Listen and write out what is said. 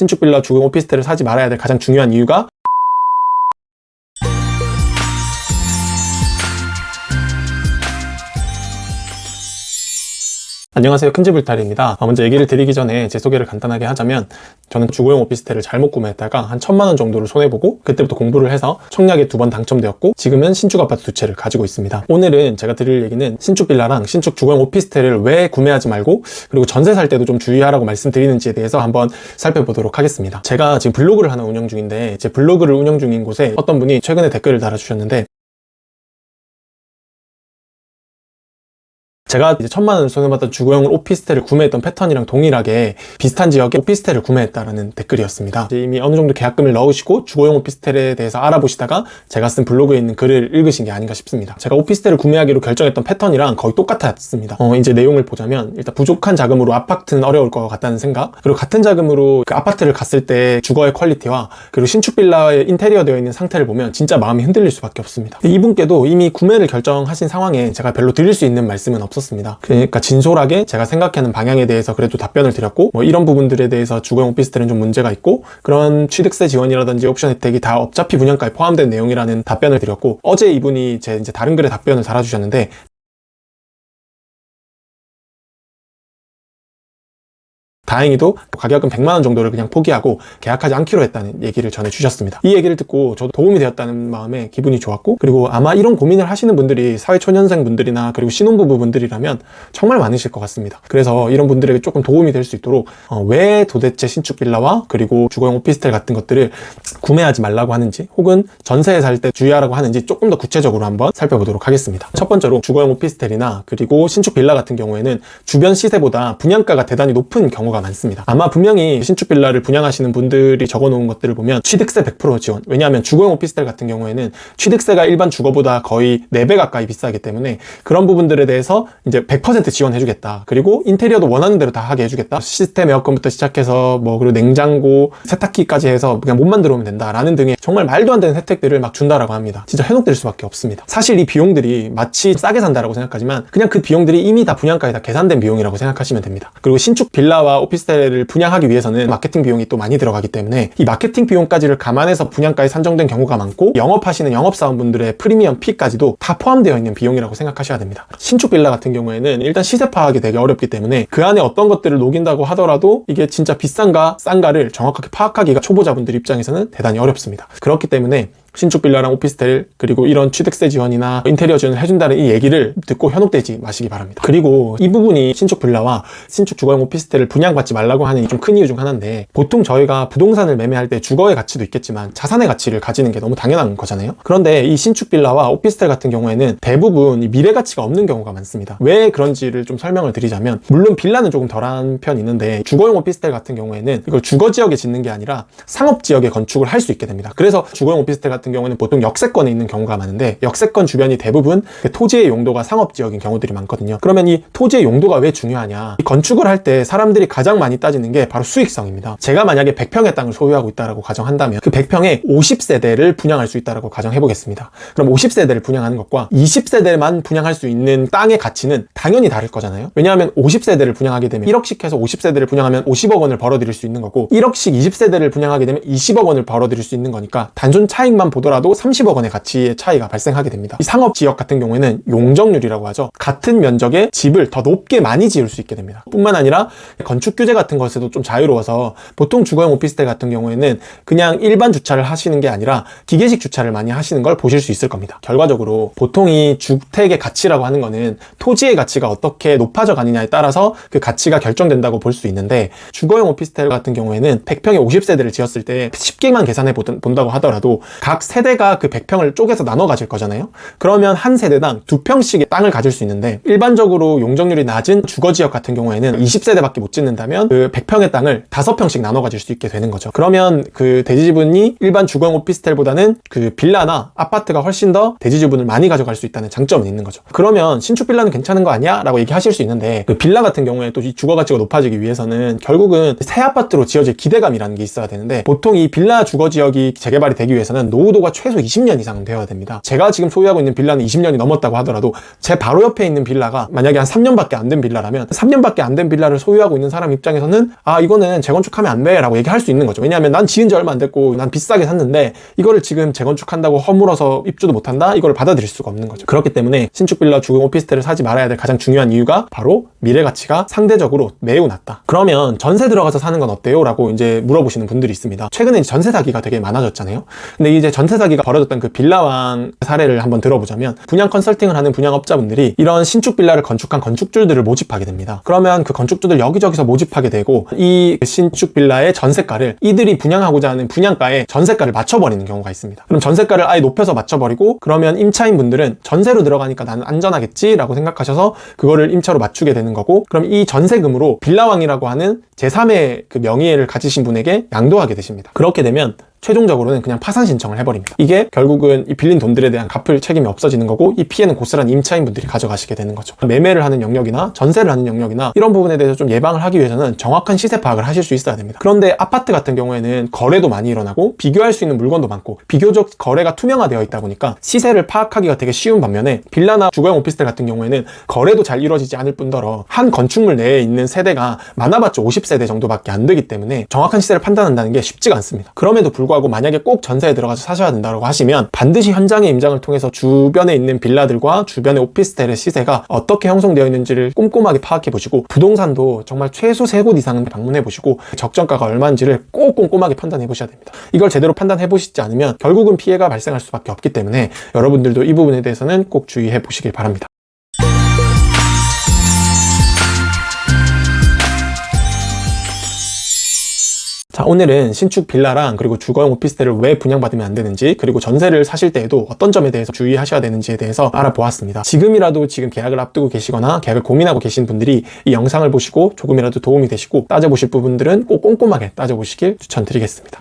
신축 빌라 주거 오피스텔을 사지 말아야 될 가장 중요한 이유가 안녕하세요. 큰집을탈입니다. 어, 먼저 얘기를 드리기 전에 제 소개를 간단하게 하자면 저는 주거용 오피스텔을 잘못 구매했다가 한 천만 원 정도를 손해보고 그때부터 공부를 해서 청약에 두 번 당첨되었고 지금은 신축 아파트 두 채를 가지고 있습니다. 오늘은 제가 드릴 얘기는 신축 빌라랑 신축 주거용 오피스텔을 왜 구매하지 말고 그리고 전세 살 때도 좀 주의하라고 말씀드리는지에 대해서 한번 살펴보도록 하겠습니다. 제가 지금 블로그를 하나 운영 중인데 제 블로그를 운영 중인 곳에 어떤 분이 최근에 댓글을 달아주셨는데 제가 이제 천만 원을 손해봤던 주거용 오피스텔을 구매했던 패턴이랑 동일하게 비슷한 지역에 오피스텔을 구매했다라는 댓글이었습니다. 이미 어느 정도 계약금을 넣으시고 주거용 오피스텔에 대해서 알아보시다가 제가 쓴 블로그에 있는 글을 읽으신 게 아닌가 싶습니다. 제가 오피스텔을 구매하기로 결정했던 패턴이랑 거의 똑같았습니다. 어, 이제 내용을 보자면 일단 부족한 자금으로 아파트는 어려울 것 같다는 생각 그리고 같은 자금으로 그 아파트를 갔을 때 주거의 퀄리티와 그리고 신축 빌라의 인테리어 되어 있는 상태를 보면 진짜 마음이 흔들릴 수밖에 없습니다. 이분께도 이미 구매를 결정하신 상황에 제가 별로 드릴 수 있는 말씀은 없었습니다. 그러니까 진솔하게 제가 생각하는 방향에 대해서 그래도 답변을 드렸고 뭐 이런 부분들에 대해서 주거용 오피스텔은 좀 문제가 있고 그런 취득세 지원이라든지 옵션 혜택이 다 어차피 분양가에 포함된 내용이라는 답변을 드렸고 어제 이분이 제 이제 다른 글에 답변을 달아주셨는데 다행히도 가격은 100만 원 정도를 그냥 포기하고 계약하지 않기로 했다는 얘기를 전해 주셨습니다. 이 얘기를 듣고 저도 도움이 되었다는 마음에 기분이 좋았고 그리고 아마 이런 고민을 하시는 분들이 사회초년생 분들이나 그리고 신혼부부 분들이라면 정말 많으실 것 같습니다. 그래서 이런 분들에게 조금 도움이 될 수 있도록 어, 왜 도대체 신축 빌라와 그리고 주거용 오피스텔 같은 것들을 구매하지 말라고 하는지 혹은 전세에 살 때 주의하라고 하는지 조금 더 구체적으로 한번 살펴보도록 하겠습니다. 첫 번째로 주거용 오피스텔이나 그리고 신축 빌라 같은 경우에는 주변 시세보다 분양가가 대단히 높은 경우가 많습니다. 아마 분명히 신축 빌라를 분양하시는 분들이 적어놓은 것들을 보면 취득세 100% 지원. 왜냐하면 주거용 오피스텔 같은 경우에는 취득세가 일반 주거보다 거의 4배 가까이 비싸기 때문에 그런 부분들에 대해서 이제 100% 지원해주겠다. 그리고 인테리어도 원하는 대로 다 하게 해주겠다. 시스템 에어컨부터 시작해서 뭐 그리고 냉장고, 세탁기까지 해서 그냥 몸만 들어오면 된다라는 등의 정말 말도 안 되는 혜택들을 막 준다라고 합니다. 진짜 해놓을 수밖에 없습니다. 사실 이 비용들이 마치 싸게 산다라고 생각하지만 그냥 그 비용들이 이미 다 분양가에 다 계산된 비용이라고 생각하시면 됩니다. 그리고 신축 빌라와 오피스텔을 분양하기 위해서는 마케팅 비용이 또 많이 들어가기 때문에 이 마케팅 비용까지를 감안해서 분양가에 산정된 경우가 많고 영업하시는 영업사원분들의 프리미엄 피까지도 다 포함되어 있는 비용이라고 생각하셔야 됩니다. 신축 빌라 같은 경우에는 일단 시세 파악이 되게 어렵기 때문에 그 안에 어떤 것들을 녹인다고 하더라도 이게 진짜 비싼가 싼가를 정확하게 파악하기가 초보자분들 입장에서는 대단히 어렵습니다. 그렇기 때문에 신축 빌라랑 오피스텔 그리고 이런 취득세 지원이나 인테리어 지원을 해준다는 이 얘기를 듣고 현혹되지 마시기 바랍니다. 그리고 이 부분이 신축 빌라와 신축 주거용 오피스텔을 분양받지 말라고 하는 좀 큰 이유 중 하나인데 보통 저희가 부동산을 매매할 때 주거의 가치도 있겠지만 자산의 가치를 가지는 게 너무 당연한 거잖아요. 그런데 이 신축 빌라와 오피스텔 같은 경우에는 대부분 이 미래 가치가 없는 경우가 많습니다. 왜 그런지를 좀 설명을 드리자면 물론 빌라는 조금 덜한 편이 있는데 주거용 오피스텔 같은 경우에는 이걸 주거 지역에 짓는 게 아니라 상업 지역에 건축을 할 수 있게 됩니다. 그래서 주거용 오피스텔 같은 경우는 보통 역세권에 있는 경우가 많은데 역세권 주변이 대부분 그 토지의 용도가 상업 지역인 경우들이 많거든요. 그러면 이 토지의 용도가 왜 중요하냐? 이 건축을 할 때 사람들이 가장 많이 따지는 게 바로 수익성입니다. 제가 만약에 100평의 땅을 소유하고 있다라고 가정한다면 그 100평에 50세대를 분양할 수 있다라고 가정해 보겠습니다. 그럼 50세대를 분양하는 것과 20세대만 분양할 수 있는 땅의 가치는 당연히 다를 거잖아요. 왜냐하면 50세대를 분양하게 되면 1억씩 해서 50세대를 분양하면 50억 원을 벌어들일 수 있는 거고 1억씩 20세대를 분양하게 되면 20억 원을 벌어들일 수 있는 거니까 단순 차익만 보더라도 30억 원의 가치의 차이가 발생하게 됩니다. 이 상업 지역 같은 경우에는 용적률이라고 하죠. 같은 면적의 집을 더 높게 많이 지을 수 있게 됩니다. 뿐만 아니라 건축 규제 같은 것에도 좀 자유로워서 보통 주거용 오피스텔 같은 경우에는 그냥 일반 주차를 하시는 게 아니라 기계식 주차를 많이 하시는 걸 보실 수 있을 겁니다. 결과적으로 보통 이 주택의 가치라고 하는 거는 토지의 가치가 어떻게 높아져 가느냐에 따라서 그 가치가 결정된다고 볼 수 있는데 주거용 오피스텔 같은 경우에는 100평에 50세대를 지었을 때 쉽게만 계산해 본다고 하더라도 각 세대가 그 100평을 쪼개서 나눠 가질 거잖아요. 그러면 한 세대당 두 평씩의 땅을 가질 수 있는데 일반적으로 용적률이 낮은 주거 지역 같은 경우에는 20세대밖에 못 짓는다면 그 100평의 땅을 5평씩 나눠 가질 수 있게 되는 거죠. 그러면 그 대지 지분이 일반 주거용 오피스텔보다는 그 빌라나 아파트가 훨씬 더 대지 지분을 많이 가져갈 수 있다는 장점은 있는 거죠. 그러면 신축 빌라는 괜찮은 거 아니야? 라고 얘기하실 수 있는데 그 빌라 같은 경우에 또이 주거 가치가 높아지기 위해서는 결국은 새 아파트로 지어질 기대감이라는 게 있어야 되는데 보통 이 빌라 주거 지역이 재개발이 되기 위해서는 노후 가구도가 최소 20년 이상은 되어야 됩니다. 제가 지금 소유하고 있는 빌라는 20년이 넘었다고 하더라도 제 바로 옆에 있는 빌라가 만약에 한 3년밖에 안 된 빌라라면 3년밖에 안 된 빌라를 소유하고 있는 사람 입장에서는 아 이거는 재건축하면 안 돼라고 얘기할 수 있는 거죠. 왜냐하면 난 지은 지 얼마 안 됐고 난 비싸게 샀는데 이거를 지금 재건축한다고 허물어서 입주도 못한다 이걸 받아들일 수가 없는 거죠. 그렇기 때문에 신축 빌라 주거 오피스텔을 사지 말아야 될 가장 중요한 이유가 바로 미래 가치가 상대적으로 매우 낮다. 그러면 전세 들어가서 사는 건 어때요? 라고 이제 물어보시는 분들이 있습니다. 최근에 전세 사기가 되게 많아졌잖아요. 근데 이제 전세 사기가 벌어졌던 그 빌라왕 사례를 한번 들어보자면 분양 컨설팅을 하는 분양업자분들이 이런 신축 빌라를 건축한 건축주들을 모집하게 됩니다. 그러면 그 건축주들 여기저기서 모집하게 되고 이 신축 빌라의 전세가를 이들이 분양하고자 하는 분양가에 전세가를 맞춰버리는 경우가 있습니다. 그럼 전세가를 아예 높여서 맞춰버리고 그러면 임차인 분들은 전세로 들어가니까 나는 안전하겠지라고 생각하셔서 그거를 임차로 맞추게 되는 거고 그럼 이 전세금으로 빌라왕이라고 하는 제3의 그 명의를 가지신 분에게 양도하게 되십니다. 그렇게 되면 최종적으로는 그냥 파산 신청을 해버립니다. 이게 결국은 이 빌린 돈들에 대한 갚을 책임이 없어지는 거고 이 피해는 고스란히 임차인분들이 가져가시게 되는 거죠. 매매를 하는 영역이나 전세를 하는 영역이나 이런 부분에 대해서 좀 예방을 하기 위해서는 정확한 시세 파악을 하실 수 있어야 됩니다. 그런데 아파트 같은 경우에는 거래도 많이 일어나고 비교할 수 있는 물건도 많고 비교적 거래가 투명화되어 있다 보니까 시세를 파악하기가 되게 쉬운 반면에 빌라나 주거용 오피스텔 같은 경우에는 거래도 잘 이루어지지 않을 뿐더러 한 건축물 내에 있는 세대가 많아봤자 50세대 정도밖에 안 되기 때문에 정확한 시세를 판단한다는 게 쉽지가 않습니다. 그럼에도 불구하고 만약에 꼭 전세에 들어가서 사셔야 된다고 하시면 반드시 현장의 임장을 통해서 주변에 있는 빌라들과 주변의 오피스텔의 시세가 어떻게 형성되어 있는지를 꼼꼼하게 파악해 보시고 부동산도 정말 최소 세곳 이상은 방문해 보시고 적정가가 얼마인지를 꼭 꼼꼼하게 판단해 보셔야 됩니다. 이걸 제대로 판단해 보시지 않으면 결국은 피해가 발생할 수밖에 없기 때문에 여러분들도 이 부분에 대해서는 꼭 주의해 보시길 바랍니다. 자, 오늘은 신축 빌라랑 그리고 주거용 오피스텔을 왜 분양받으면 안 되는지 그리고 전세를 사실 때에도 어떤 점에 대해서 주의하셔야 되는지에 대해서 알아보았습니다. 지금이라도 지금 계약을 앞두고 계시거나 계약을 고민하고 계신 분들이 이 영상을 보시고 조금이라도 도움이 되시고 따져보실 부분들은 꼭 꼼꼼하게 따져보시길 추천드리겠습니다.